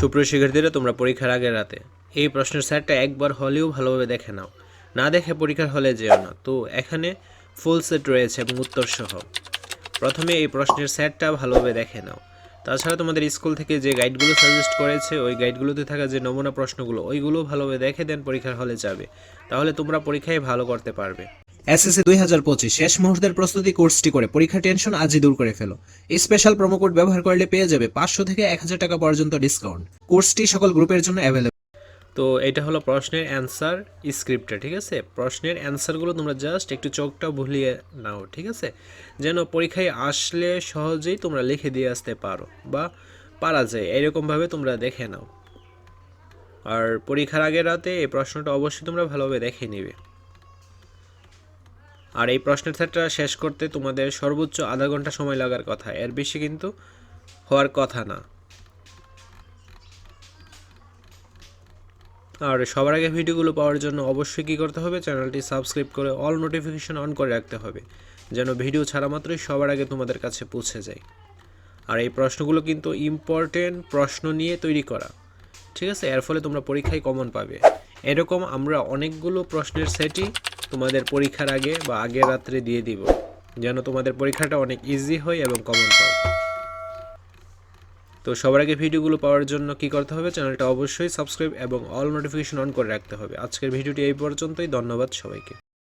সুপ্রিয় শিক্ষার্থীরা, তোমরা পরীক্ষার আগের রাতে এই প্রশ্নের সেটটা একবার হলেও ভালোভাবে দেখে নাও। না দেখে পরীক্ষার হলে যেও না। তো এখানে ফুল সেট রয়েছে এবং উত্তর সহ প্রথমে এই প্রশ্নের সেটটা ভালোভাবে দেখে নাও। তাছাড়া তোমাদের স্কুল থেকে যে গাইডগুলো সাজেস্ট করেছে, ওই গাইডগুলোতে থাকা যে নমুনা প্রশ্নগুলো ওইগুলো ভালোভাবে দেখে দেন পরীক্ষার হলে যাবে। তাহলে তোমরা পরীক্ষায় ভালো করতে পারবে। এসএসসি দুই হাজার পঁচিশ শেষ মুহূর্তের প্রস্তুতি কোর্সটি করে পরীক্ষার টেনশন আজই দূর করে ফেলো। স্পেশাল প্রোমো কোড ব্যবহার করলে পেয়ে যাবে পাঁচশো থেকে এক হাজার টাকা পর্যন্ত ডিসকাউন্ট কোর্সটি সকল গ্রুপের জন্য অ্যাভেলেবল তো এটা হলো প্রশ্নের অ্যান্সার স্ক্রিপ্টটা ঠিক আছে? প্রশ্নের অ্যান্সারগুলো তোমরা জাস্ট একটু চোখটা ভুলিয়ে নাও, ঠিক আছে? যেন পরীক্ষায় আসলে সহজেই তোমরা লিখে দিয়ে আসতে পারো বা পারা যায়, এরকমভাবে তোমরা দেখে নাও। আর পরীক্ষার আগের রাতে এই প্রশ্নটা অবশ্যই তোমরা ভালোভাবে দেখে নিবে। আর এই প্রশ্নের সেটটা শেষ করতে তোমাদের সর্বোচ্চ আধা ঘণ্টা সময় লাগার কথা। এর বেশি কিন্তু হওয়ার কথা না। আর সবার আগে ভিডিওগুলো পাওয়ার জন্য অবশ্যই কী করতে হবে? চ্যানেলটি সাবস্ক্রাইব করে অল নোটিফিকেশন অন করে রাখতে হবে, যেন ভিডিও ছাড়া মাত্রই সবার আগে তোমাদের কাছে পৌঁছে যায়। আর এই প্রশ্নগুলো কিন্তু ইম্পর্টেন্ট প্রশ্ন নিয়ে তৈরি করা। ঠিক আছে? এর ফলে তোমরা পরীক্ষায় কমন পাবে। এরকম আমরা অনেকগুলো প্রশ্নের সেটই তোমাদের পরীক্ষার আগে বা আগে রাত্রে দিয়ে দিব, যেন তোমাদের পরীক্ষাটা অনেক ইজি হয় এবং কমন পাও তো সবার আগে ভিডিওগুলো পাওয়ার জন্য কি করতে হবে? চ্যানেলটা অবশ্যই সাবস্ক্রাইব এবং অল নোটিফিকেশন অন করে রাখতে হবে। আজকের ভিডিওটি এই পর্যন্তই, ধন্যবাদ সবাইকে।